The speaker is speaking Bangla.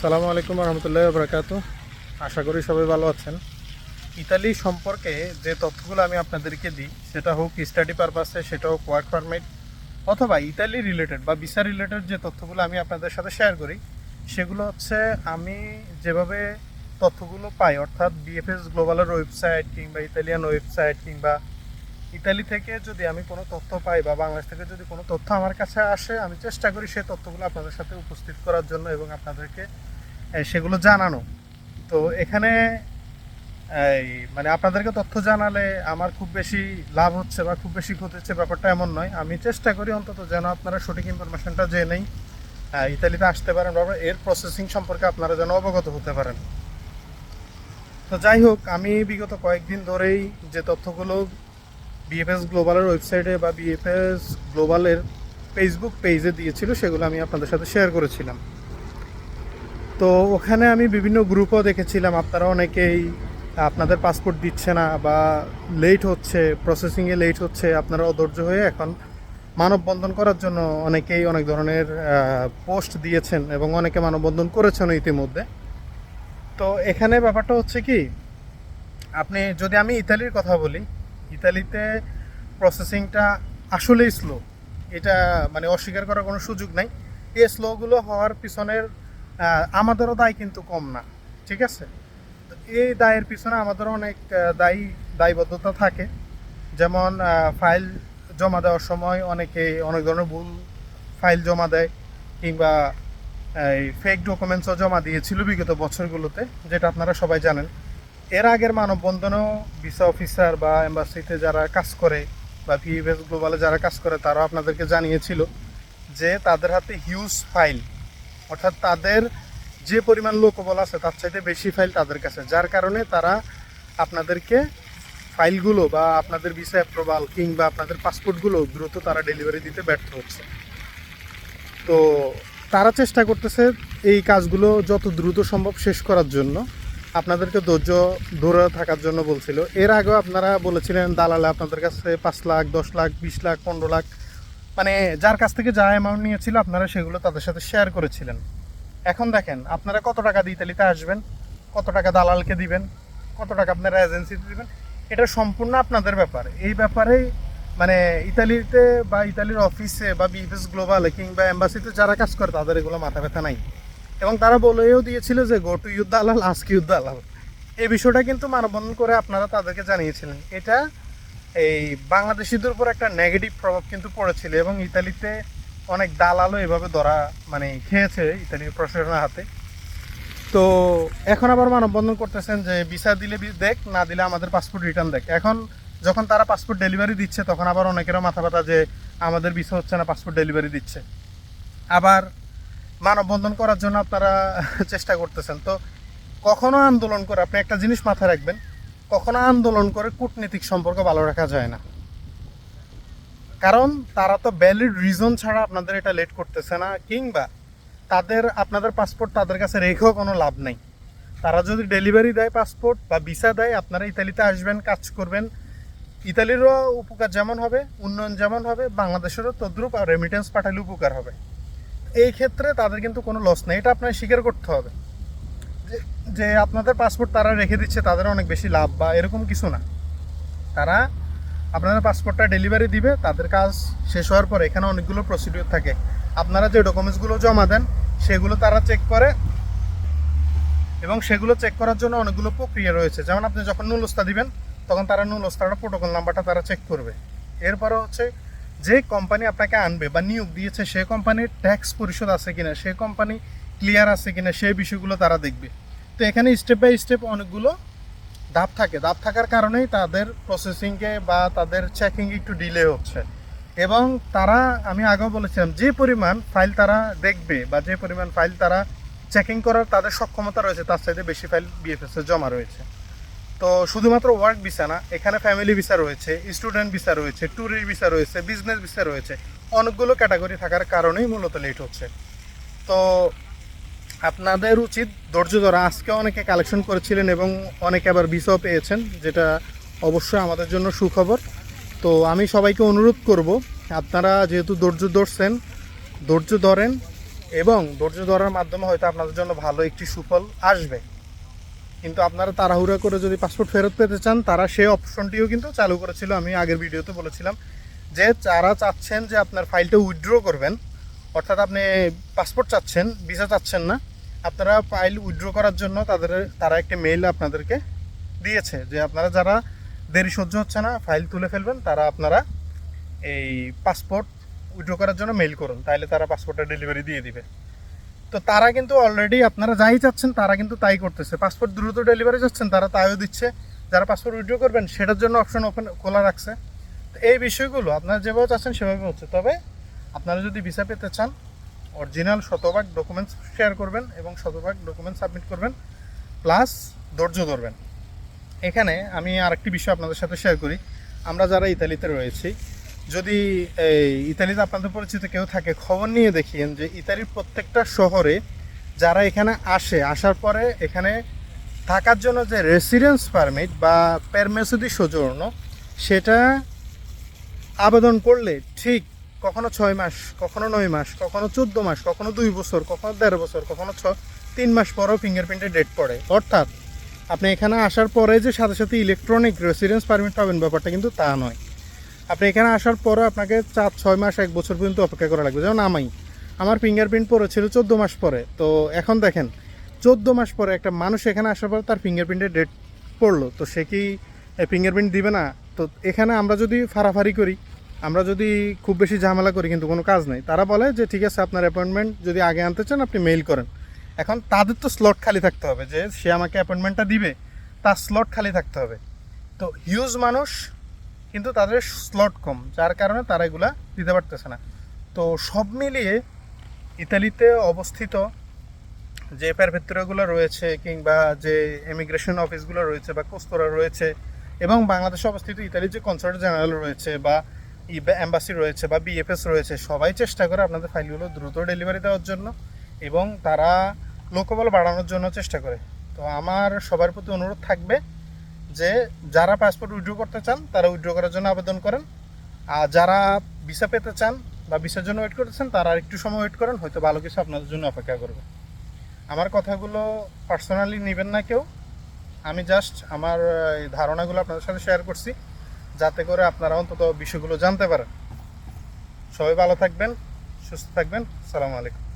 আসসালামু আলাইকুম রহমতুল্লাহ বরকাত। আশা করি সবাই ভালো আছেন। ইতালি সম্পর্কে যে তথ্যগুলো আমি আপনাদেরকে দিই, সেটা হোক স্টাডি পারপাসে সেটা হোক ওয়ার্ক পারমিট অথবা ইতালি রিলেটেড বা ভিসা রিলেটেড যে তথ্যগুলো আমি আপনাদের সাথে শেয়ার করি, সেগুলো হচ্ছে আমি যেভাবে তথ্যগুলো পাই, অর্থাৎ বিএফএস গ্লোবালের ওয়েবসাইট কিংবা ইতালিয়ান ওয়েবসাইট কিংবা ইতালি থেকে যদি আমি কোনো তথ্য পাই বা বাংলাদেশ থেকে যদি কোনো তথ্য আমার কাছে আসে আমি চেষ্টা করি সেই তথ্যগুলো আপনাদের সাথে উপস্থিত করার জন্য এবং আপনাদেরকে সেগুলো জানানো। তো এখানে এই মানে আপনাদেরকে তথ্য জানালে আমার খুব বেশি লাভ হচ্ছে বা খুব বেশি ক্ষতি হচ্ছে ব্যাপারটা এমন নয়। আমি চেষ্টা করি অন্তত যেন আপনারা সঠিক ইনফরমেশনটা আহ, ইতালিতে আসতে পারেন বা এর প্রসেসিং সম্পর্কে আপনারা যেন অবগত হতে পারেন। তো যাই হোক আমি বিগত কয়েকদিন ধরেই যে তথ্যগুলো বিএফএস গ্লোবালের ওয়েবসাইটে বা বিএফএস গ্লোবালের ফেসবুক পেজে দিয়েছিল, সেগুলো আমি আপনাদের সাথে শেয়ার করেছিলাম। তো ওখানে আমি বিভিন্ন গ্রুপও দেখেছিলাম। আপনারা অনেকেই, আপনাদের পাসপোর্ট দিচ্ছে না বা লেট হচ্ছে প্রসেসিংয়ে লেট হচ্ছে, আপনারা অধৈর্য হয়ে এখন মানববন্ধন করার জন্য অনেকেই অনেক ধরনের পোস্ট দিয়েছেন এবং অনেকে মানববন্ধন করেছেন ইতিমধ্যে। তো এখানে ব্যাপারটা হচ্ছে কি, আপনি যদি আমি ইতালির কথা বলি ইতালিতে প্রসেসিংটা আসলেই স্লো এটা মানে অস্বীকার করার কোনো সুযোগ নাই। এই স্লোগুলো হওয়ার পিছনের আমাদেরও দায় কিন্তু কম না, ঠিক আছে? এই দায়ের পিছনে আমাদেরও অনেক দায়ী, দায়বদ্ধতা থাকে। যেমন ফাইল জমা দেওয়ার সময় অনেকে অনেক ধরনের ভুল ফাইল জমা দেয়, কিংবা এই ফেক ডকুমেন্টসও জমা দিয়েছিল বিগত বছরগুলোতে, যেটা আপনারা সবাই জানেন। এর আগের মানববন্ধনেও ভিসা অফিসার বা এম্বাসিতে যারা কাজ করে বা ভিএফএস গ্লোবালে যারা কাজ করে, তারাও আপনাদেরকে জানিয়েছিল যে তাদের হাতে হিউজ ফাইল, অর্থাৎ তাদের যে পরিমাণ লোকবল আছে তার চাইতে বেশি ফাইল তাদের কাছে, যার কারণে তারা আপনাদেরকে ফাইলগুলো বা আপনাদের ভিসা অ্যাপ্রুভাল কিংবা আপনাদের পাসপোর্টগুলো দ্রুত তারা ডেলিভারি দিতে ব্যর্থ হচ্ছে। তো তারা চেষ্টা করতেছে এই কাজগুলো যত দ্রুত সম্ভব শেষ করার জন্য। আপনাদেরকে ধৈর্য ধরে থাকার জন্য বলছিল। এর আগেও আপনারা বলেছিলেন, দালালে আপনাদের কাছে পাঁচ লাখ, দশ লাখ, বিশ লাখ, পনেরো লাখ মানে যার কাছ থেকে যা অ্যামাউন্ট নিয়েছিল আপনারা সেগুলো তাদের সাথে শেয়ার করেছিলেন। এখন দেখেন, আপনারা কত টাকা দিয়ে ইতালিতে আসবেন, কত টাকা দালালকে দিবেন, কত টাকা আপনারা এজেন্সিতে দিবেন, এটা সম্পূর্ণ আপনাদের ব্যাপার। এই ব্যাপারে মানে ইতালিতে বা ইতালির অফিসে বা বিএফএস গ্লোবালে কিংবা এম্বাসিতে যারা কাজ করে, তাদের এগুলো মাথা ব্যথা নাই। এবং তারা বলেও দিয়েছিল যে, গো টু ইউদ্ধ আলাল আজকে ইউদ্ধ আলাল এই বিষয়টা কিন্তু মানববন্ধন করে আপনারা তাদেরকে জানিয়েছিলেন। এটা এই বাংলাদেশিদের উপর একটা নেগেটিভ প্রভাব কিন্তু পড়েছিল এবং ইতালিতে অনেক দালালও এভাবে ধরা মানে খেয়েছে ইতালির প্রশাসনের হাতে। তো এখন আবার মানববন্ধন করতেছেন যে, ভিসা দিলে দেখ, না দিলে আমাদের পাসপোর্ট রিটার্ন দেখ। এখন যখন তারা পাসপোর্ট ডেলিভারি দিচ্ছে, তখন আবার অনেকেরও মাথা ব্যথা যে, আমাদের ভিসা হচ্ছে না পাসপোর্ট ডেলিভারি দিচ্ছে। আবার মানববন্ধন করার জন্য আপনারা চেষ্টা করতেছেন। তো কখনো আন্দোলন করে আপনি একটা জিনিস মাথায় রাখবেন, কখনো আন্দোলন করে কূটনীতিক সম্পর্ক ভালো রাখা যায় না। কারণ তারা তো ভ্যালিড রিজন ছাড়া আপনাদের এটা লেট করতেছে না, কিংবা তাদের, আপনাদের পাসপোর্ট তাদের কাছে রেখেও কোনো লাভ নেই। তারা যদি ডেলিভারি দেয় পাসপোর্ট বা ভিসা দেয়, আপনারা ইতালিতে আসবেন, কাজ করবেন। ইতালিরও উপকার যেমন হবে, উন্নয়ন যেমন হবে, বাংলাদেশেরও তদ্রুপ আর রেমিটেন্স পাঠালে উপকার হবে। এই ক্ষেত্রে তাদের কিন্তু কোনো লস নেই। এটা আপনার স্বীকার করতে হবে। যে- আপনাদের পাসপোর্ট তারা রেখে দিচ্ছে, তাদের অনেক বেশি লাভ বা এরকম কিছু না। তারা আপনাদের পাসপোর্টটা ডেলিভারি দিবে, তাদের কাজ শেষ হওয়ার পর এখানে অনেকগুলো প্রসিডিওর থাকে। আপনারা যে ডকুমেন্টসগুলো জমা দেন, সেগুলো তারা চেক করে এবং সেগুলো চেক করার জন্য অনেকগুলো প্রক্রিয়া রয়েছে। যেমন আপনি যখন নুলস্তা দিবেন, তখন তারা নুলস্তাটা প্রোটোকল নাম্বারটা তারা চেক করবে। এরপরে হচ্ছে যে কোম্পানি আপনাকে আনবে বা নিয়োগ দিয়েছে, সে কোম্পানির ট্যাক্স পরিশোধ আছে কিনা, সে কোম্পানি ক্লিয়ার আছে কিনা সেই বিষয়গুলো তারা দেখবে। তো এখানে স্টেপ বাই স্টেপ অনেকগুলো ধাপ থাকে। ধাপ থাকার কারণেই তাদের প্রসেসিংয়ে বা তাদের চেকিং একটু ডিলে হচ্ছে। এবং তারা, আমি আগেও বলেছিলাম, যে পরিমাণ ফাইল তারা দেখবে বা যে পরিমাণ ফাইল তারা চেকিং করার তাদের সক্ষমতা রয়েছে, তার চাইতে বেশি ফাইল বিএফএস জমা রয়েছে। তো শুধুমাত্র ওয়ার্ক ভিসা না, এখানে ফ্যামিলি ভিসা রয়েছে স্টুডেন্ট ভিসা রয়েছে ট্যুরিস্ট ভিসা রয়েছে বিজনেস ভিসা রয়েছে, অনেকগুলো ক্যাটাগরি থাকার কারণেই মূলত লেট হচ্ছে। তো আপনাদের উচিত ধৈর্য ধরা, আজকে অনেকে কালেকশন করেছিলেন এবং অনেকে আবার ভিসাও পেয়েছেন, যেটা অবশ্যই আমাদের জন্য সুখবর। তো আমি সবাইকে অনুরোধ করব, আপনারা যেহেতু ধৈর্য ধরছেন, ধৈর্য ধরেন এবং ধৈর্য ধরার মাধ্যমে হয়তো আপনাদের জন্য ভালো একটি সুফল আসবে। কিন্তু আপনারা তাড়াহুড়া করে যদি পাসপোর্ট ফেরত পেতে চান, তারা সেই অপশনটিও কিন্তু চালু করেছিল, আমি আগের ভিডিওতে বলেছিলাম। যে যারা চাচ্ছেন যে আপনার ফাইলটা উইথড্র করবেন, অর্থাৎ আপনি পাসপোর্ট চাচ্ছেন ভিসা চাচ্ছেন না, আপনারা ফাইল উইথড্র করার জন্য তাদের, তারা একটা মেইল আপনাদেরকে দিয়েছে যে আপনারা যারা দেরি সহ্য হচ্ছে না ফাইল তুলে ফেলবেন, তারা আপনারা এই পাসপোর্ট উইথড্র করার জন্য মেইল করুন তাহলে তারা পাসপোর্টের ডেলিভারি দিয়ে দিবে। তো তারা কিন্তু অলরেডি আপনারা যাই চাচ্ছেন, তারা কিন্তু তাই করতেছে। পাসপোর্ট দ্রুত ডেলিভারি যাচ্ছেন, তারা তাইও দিচ্ছে। যারা পাসপোর্ট উইথড্র করবেন, সেটার জন্য অপশন ওপেন খোলা রাখছে। তো এই বিষয়গুলো আপনারা যেভাবে চাচ্ছেন, সেভাবে হচ্ছে। তবে আপনারা যদি ভিসা পেতে চান অরিজিনাল শতভাগ ডকুমেন্টস শেয়ার করবেন এবং শতভাগ ডকুমেন্টস সাবমিট করবেন প্লাস ধৈর্য ধরবেন। এখানে আমি আরেকটি বিষয় আপনাদের সাথে শেয়ার করি। আমরা যারা ইতালিতে রয়েছি যদি এই ইতালিতে আপনাদের পরিচিত কেউ থাকে, খবর নিয়ে দেখিয়েন যে ইতালির প্রত্যেকটা শহরে যারা এখানে আসে, আসার পরে এখানে থাকার জন্য যে রেসিডেন্স পারমিট বা পেরমেসুদি সৌজন্য, সেটা আবেদন করলে ঠিক কখনো ছয় মাস, কখনো নয় মাস, কখনো চোদ্দ মাস, কখনো দুই বছর, কখনো দেড় বছর, কখনো ছ, তিন মাস পরেও ফিঙ্গারপ্রিন্টের ডেট পড়ে। অর্থাৎ আপনি এখানে আসার পরে যে সাথে সাথে ইলেকট্রনিক রেসিডেন্স পারমিট পাবেন, ব্যাপারটা কিন্তু তা নয়। আপনি এখানে আসার পরে আপনাকে চার, ছয় মাস, এক বছর পর্যন্ত অপেক্ষা করা লাগবে। যেমন আমি আমার ফিঙ্গারপ্রিন্ট পড়েছিল চোদ্দ মাস পরে। তো এখন দেখেন, চোদ্দ মাস পরে একটা মানুষ এখানে আসার পর তার ফিঙ্গারপ্রিন্টের ডেট পড়ল। তো সে কি ফিঙ্গারপ্রিন্ট দিবে না? তো এখানে আমরা যদি ফাড়াফাড়ি করি, আমরা যদি খুব বেশি ঝামেলা করি, কিন্তু কোনো কাজ নেই। তারা বলে যে, ঠিক আছে, আপনার অ্যাপয়েন্টমেন্ট যদি আগে আনতে চান, আপনি মেইল করেন। এখন তাদের তো স্লট খালি থাকতে হবে যে, সে আমাকে অ্যাপয়েন্টমেন্টটা দিবে, তার স্লট খালি থাকতে হবে। তো হিউজ মানুষ কিন্তু তাদের স্লট কম, যার কারণে তারা এগুলা দিতে পারতেছে না। তো সব মিলিয়ে ইতালিতে অবস্থিত যে প্যারভেত্রগুলো রয়েছে কিংবা যে ইমিগ্রেশন অফিসগুলো রয়েছে বা কোস্তরা রয়েছে এবং বাংলাদেশে অবস্থিত ইতালির যে কনসার্ট জেনারেল রয়েছে বা ই অ্যাম্বাসি রয়েছে বা বিএফএস রয়েছে, সবাই চেষ্টা করে আপনাদের ফাইলগুলো দ্রুত ডেলিভারি দেওয়ার জন্য এবং তারা লোকবল বাড়ানোর জন্য চেষ্টা করে। তো আমার সবার প্রতি অনুরোধ থাকবে যে যারা পাসপোর্ট উইড্রো করতে চান, তারা উইথড্র করার জন্য আবেদন করেন। আর যারা ভিসা পেতে চান বা ভিসার জন্য ওয়েট করতেছেন, তারা একটু সময় ওয়েট করেন, হয়তো ভালো কিছু আপনাদের জন্য অপেক্ষা করবে। আমার কথাগুলো পার্সোনালি নেবেন না কেউ। আমি জাস্ট আমার ধারণাগুলো আপনাদের সাথে শেয়ার করছি, যাতে করে আপনারা অন্তত বিষয়গুলো জানতে পারেন। সবাই ভালো থাকবেন, সুস্থ থাকবেন। সালামু আলাইকুম।